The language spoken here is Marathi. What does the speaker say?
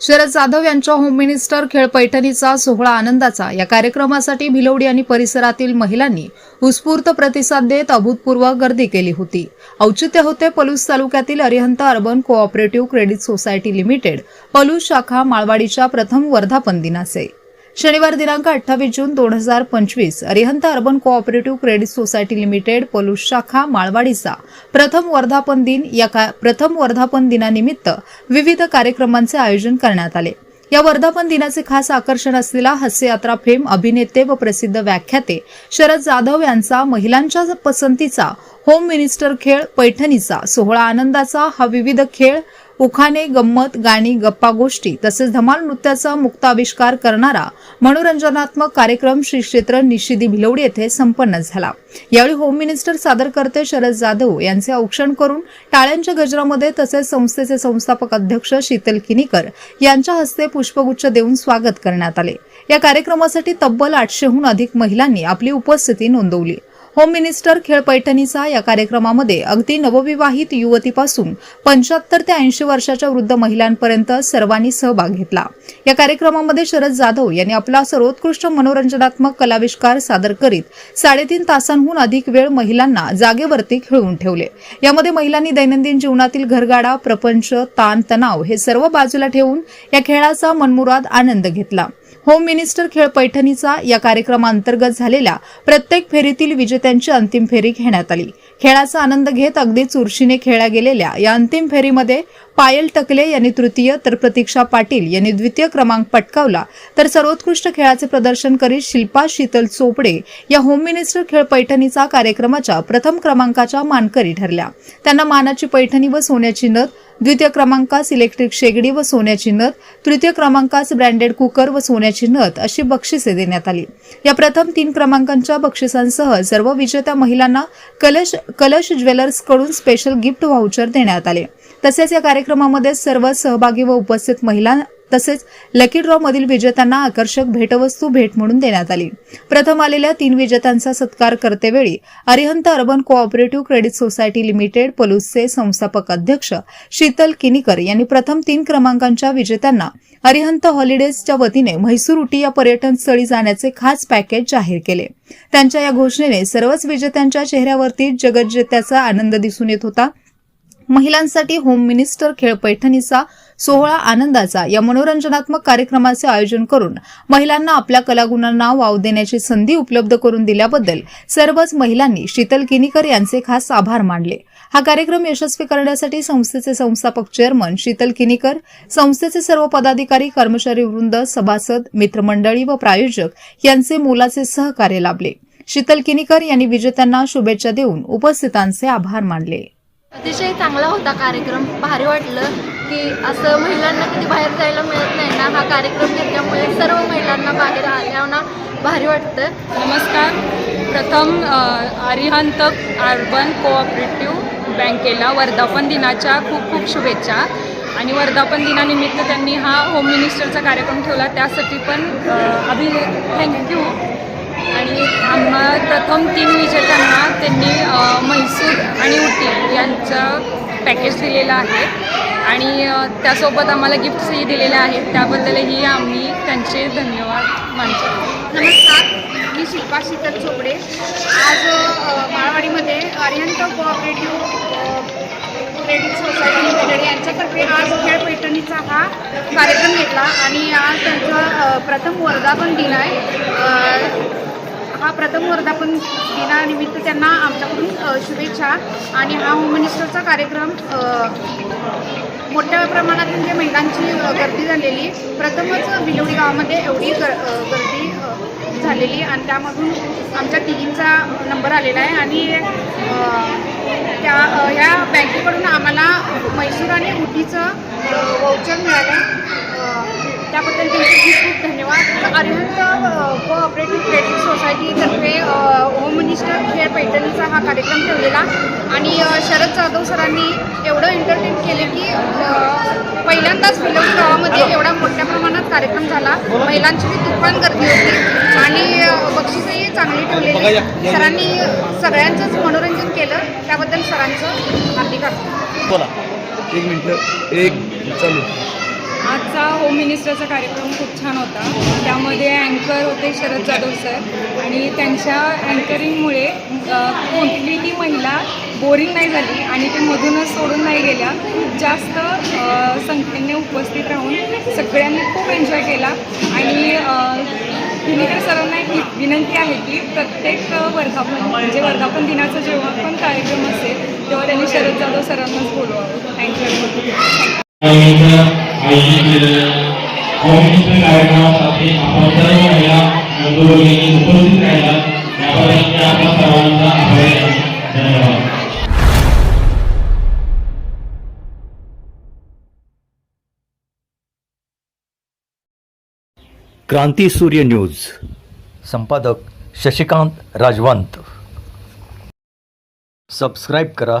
शरद जाधव यांच्या होम मिनिस्टर खेळ पैठणीचा सोहळा आनंदाचा. या कार्यक्रमासाठी भिलवडी आणि परिसरातील महिलांनी उत्स्फूर्त प्रतिसाद देत अभूतपूर्व गर्दी केली होती. औचित्य होते पलूस तालुक्यातील Arihant urban cooperative credit society limited Palus शाखा माळवाडीच्या प्रथम वर्धापन दिनाचे. शनिवार दिनांक अठ्ठावीस जून दोन हजार पंचवीस Arihant urban cooperative credit society limited Palus शाखा माळवाडीचा प्रथम वर्धापन दिन या का- प्रथम वर्धापन दिनानिमित्त विविध कार्यक्रमांचे आयोजन करण्यात आले. या वर्धापन दिनाचे खास आकर्षण असलेला हास्ययात्रा फेम अभिनेते व प्रसिद्ध व्याख्याते शरद जाधव यांचा महिलांच्या पसंतीचा होम मिनिस्टर खेळ पैठणीचा सोहळा आनंदाचा हा विविध खेळ उखाणे गंमत गाणी गप्पा गोष्टी तसेच धमाल नृत्याचा मुक्ताविष्कार करणारा मनोरंजनात्मक कार्यक्रम श्री क्षेत्र निशिदी भिलवडी येथे संपन्न झाला. यावेळी होम मिनिस्टर सादरकर्ते शरद जाधव यांचे औक्षण करून टाळ्यांच्या गजरामध्ये तसेच संस्थेचे संस्थापक अध्यक्ष शीतल किनीकर यांच्या हस्ते पुष्पगुच्छ देऊन स्वागत करण्यात आले. या कार्यक्रमासाठी तब्बल आठशेहून अधिक महिलांनी आपली उपस्थिती नोंदवली. होम मिनिस्टर खेळ पैठणीचा या कार्यक्रमामध्ये अगदी नवविवाहित युवतीपासून पंच्याहत्तर ते ऐंशी वर्षाच्या वृद्ध महिलांपर्यंत सर्वांनी सहभाग घेतला. या कार्यक्रमामध्ये शरद जाधव यांनी आपला सर्वोत्कृष्ट मनोरंजनात्मक कलाविष्कार सादर करीत साडेतीन तासांहून अधिक वेळ महिलांना जागेवरती खेळवून ठेवले. यामध्ये महिलांनी दैनंदिन जीवनातील घरगाडा प्रपंच ताण तणाव हे सर्व बाजूला ठेवून या खेळाचा मनमुराद आनंद घेतला. होम मिनिस्टर खेळ पैठणीचा या कार्यक्रमांतर्गत झालेल्या प्रत्येक फेरीतील विजेत्यांची अंतिम फेरी घेण्यात आली. खेळाचा आनंद घेत अगदी चुरशीने खेळल्या गेलेल्या या अंतिम फेरीमध्ये पायल टकले यांनी तृतीय तर प्रतीक्षा पाटील यांनी द्वितीय क्रमांक पटकावला. तर सर्वोत्कृष्ट खेळाचे प्रदर्शन करीत शिल्पा शीतल चोपडे या होम मिनिस्टर खेळ पैठणीचा कार्यक्रमाच्या प्रथम क्रमांकाच्या मानकरी ठरल्या. त्यांना मानाची पैठणी व सोन्याची नथ द्वितीय क्रमांकास इलेक्ट्रिक शेगडी व सोन्याची नथ तृतीय क्रमांकास ब्रँडेड कुकर व सोन्याची नथ अशी बक्षिसे देण्यात आली. या प्रथम तीन क्रमांकांच्या बक्षिसांसह सर्व विजेत्या महिलांना कलश कलश ज्वेलर्सकडून स्पेशल गिफ्ट व्हाउचर देण्यात आले. तसेच या कार्यक्रमामध्ये सर्व सहभागी व उपस्थित महिला तसेच लकी ड्रॉ मधील विजेत्यांना आकर्षक भेटवस्तू भेट म्हणून देण्यात आली. प्रथम आलेल्या तीन विजेत्यांचा सत्कार करतेवेळी Arihant urban cooperative credit society limited पलूसचे संस्थापक अध्यक्ष शीतल किनीकर यांनी प्रथम तीन क्रमांकांच्या विजेत्यांना अरिहंत हॉलिडेजच्या वतीने म्हैसूर उटी या पर्यटन स्थळी जाण्याचे खास पॅकेज जाहीर केले. त्यांच्या या घोषणेने सर्वच विजेत्यांच्या चेहऱ्यावरती जगज्जेत्याचा आनंद दिसून येत होता. महिलांसाठी होम मिनिस्टर खेळ पैठणीचा सोहळा आनंदाचा या मनोरंजनात्मक कार्यक्रमाचे आयोजन करून महिलांना आपल्या कलागुणांना वाव देण्याची संधी उपलब्ध करून दिल्याबद्दल सर्वच महिलांनी शीतल किनीकर यांचे खास आभार मानले. हा कार्यक्रम यशस्वी करण्यासाठी संस्थेचे संस्थापक चेअरमन शीतल किनीकर संस्थेचे सर्व पदाधिकारी कर्मचारी वृंद सभासद मित्रमंडळी व प्रायोजक यांचे मोलाचे सहकार्य लाभले. शीतल किनीकर यांनी विजेत्यांना शुभेच्छा देऊन उपस्थितांचे आभार मानले. अतिशय चांगला होता कार्यक्रम. भारी वाटलं की असं महिलांना कधी बाहेर जायला मिळत नाही ना? हा कार्यक्रम घेतल्यामुळे सर्व महिलांना बाहेर आल्याना भारी वाटतं. नमस्कार. प्रथम अ, अर्बन कोऑपरेटिव्ह बँकेला वर्धापन दिनाच्या खूप खूप शुभेच्छा. आणि वर्धापन दिनानिमित्त त्यांनी हा होम मिनिस्टरचा कार्यक्रम ठेवला. त्यासाठी पण अभि थँक्यू आणि आम्हा प्रथम तीन विजेत्यांना त्यांनी म्हैसूर आणि उटी यांचं पॅकेज दिलेलं आहे. आणि त्यासोबत आम्हाला गिफ्ट्सही दिलेल्या आहेत. त्याबद्दलही आम्ही त्यांचे धन्यवाद मानतो. नमस्कार मी शिल्पा शीतल चोपडे. आज माळवाडीमध्ये Arihant cooperative credit society limited यांच्यातर्फे आज खेळ पैठणीचा हा कार्यक्रम घेतला. आणि आज त्यांचा प्रथम वर्धापन दिन आहे. हा प्रथम वर्धापन दिनानिमित्त त्यांना आमच्याकडून शुभेच्छा. आणि हा होम मिनिस्टरचा कार्यक्रम मोठ्या प्रमाणात म्हणजे महिलांची गर्दी झालेली प्रथमच बिलोडी गावामध्ये एवढी गर गर्दी झालेली. आणि त्यामधून आमच्या तिघींचा नंबर आलेला आहे. आणि त्या ह्या बँकेकडून आम्हाला म्हैसूर आणि उटीचं वौचर मिळालं. त्याबद्दल त्यांचे खूप खूप धन्यवाद. अरिहंत कोऑपरेटिव्ह क्रेडिट सोसायटीतर्फे होम मिनिस्टर खेळ पैठणीचा हा कार्यक्रम ठेवलेला. आणि शरद जाधव सरांनी एवढं एंटरटेन केले की पहिल्यांदाच फिलवडी गावामध्ये एवढ्या मोठ्या प्रमाणात कार्यक्रम झाला. महिलांची बी तुफान गर्दी होती आणि बक्षीसही चांगली ठेवलेली. सरांनी सगळ्यांचंच मनोरंजन केलं. त्याबद्दल सरांचं हार्दिक बोला. एक मिनिट. एक चालू. आजचा होम मिनिस्टरचा कार्यक्रम खूप छान होता. त्यामध्ये अँकर होते शरद जाधव सर आणि त्यांच्या अँकरिंगमुळे कोणतीही महिला बोरिंग नाही झाली आणि ते मधूनच सोडून नाही गेल्या. खूप जास्त संख्येने उपस्थित राहून सगळ्यांनी खूप एन्जॉय केला. आणि अ, सरांना एक विनंती आहे की प्रत्येक वर्धापन म्हणजे वर्धापन दिनाचा जेव्हा पण कार्यक्रम असेल तेव्हा त्यांनी शरद जाधव सरांनाच बोलवावं. थँक्यू आयोजित केलेल्या कॉम्युनिस्ट कार्यक्रमासाठी आपण सर्व महिला बंधू उपस्थित राहिला याबद्दल मी आपल्या सर्वांचा आभारी आहे धन्यवाद क्रांती सूर्य न्यूज़। संपादक शशिकांत राजवंत। सबस्क्राईब करा।